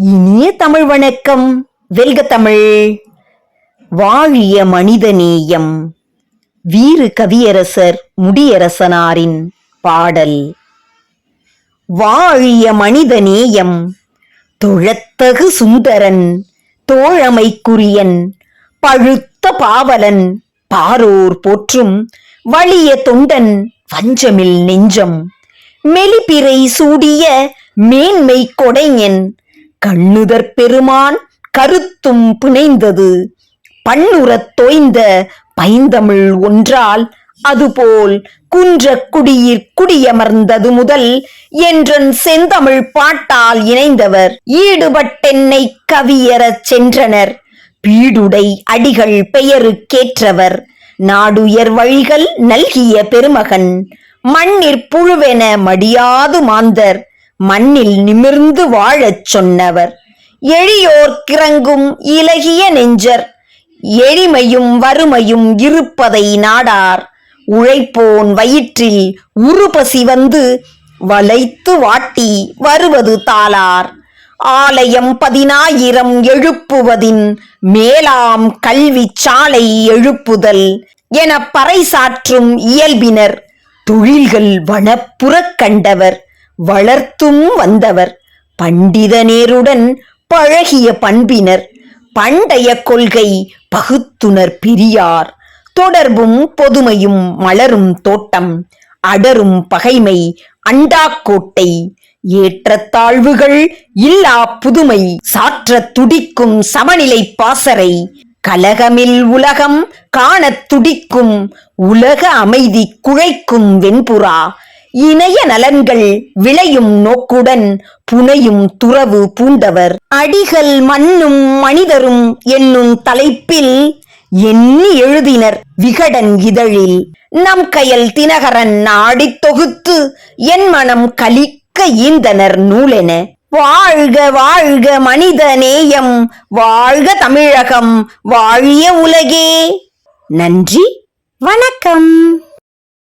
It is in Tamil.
இனிய தமிழ் வணக்கம். வெல்க தமிழ். வாழிய மனிதநேயம். வீறு கவியரசர் முடியரசனாரின் பாடல். வாழிய மனிதநேயம். தொழத்தகு சுந்தரன் தோழமைக்குரியன் பழுத்த பாவலன் பாரோர் போற்றும் வலிய தொண்டன் வஞ்சமில் நெஞ்சம். மெலிபிறை சூடிய மேன்மை கொடைஞன் கண்ணுதற் பெருமான் கருத்தும் பிணைந்தது. பண்ணுறத் தோய்ந்த பைந்தமிழ் ஒன்றால் அதுபோல் குன்ற குடியிற் குடியமர்ந்தது முதல் என்றன் செந்தமிழ் பாட்டால் இணைந்தவர். ஈடுபட்டென்னை கவியறச் சென்றனர். பீடுடை அடிகள் பெயருக்கேற்றவர் நாடுயர் வழிகள் நல்கிய பெருமகன். மண்ணிற் புழுவென மடியாது மாந்தர். மண்ணில் நிமிர்ந்து வாழச் சொன்னவர். எளியோர்க்கிறங்கும் இலகிய நெஞ்சர். எளிமையும் வறுமையும் இருப்பதை நாடார். உழைப்போன் வயிற்றில் உருபசி வந்து வளைத்து வாட்டி வருவது தாளார். ஆலயம் பதினாயிரம் எழுப்புவதின் மேலாம் கல்வி சாலை எழுப்புதல் என பறைசாற்றும் இயல்பினர். தொழில்கள் வனப்புறக் கண்டவர். வளர்த்தும் வந்தவர். பண்டிதநேருடன் பழகிய பண்பினர். பண்டைய கொள்கை பகுத்துணர் பிரியார். தொடர்பும் பொதுமையும் மலரும் தோட்டம். அடரும் பகைமை அண்டாக்கோட்டை ஏற்றத்தாழ்வுகள் இல்லா புதுமை. சாற்றத் துடிக்கும் சமநிலை பாசறை. கலகமில் உலகம் காணத் துடிக்கும். உலக அமைதி குழைக்கும் வெண்புறா. இணைய நலன்கள் விளையும் நோக்குடன் புனையும் துறவு பூண்டவர். அடிகள் மண்ணும் மனிதரும் என்னும் தலைப்பில் எண்ணி எழுதினர் விகடன் இதழில். நம் கையல் தினகரன் நாடித் தொகுத்து என் மனம் கலிக்க ஈந்தனர் நூலென. வாழ்க வாழ்க மனித நேயம் வாழ்க தமிழகம் வாழிய உலகே. நன்றி வணக்கம்.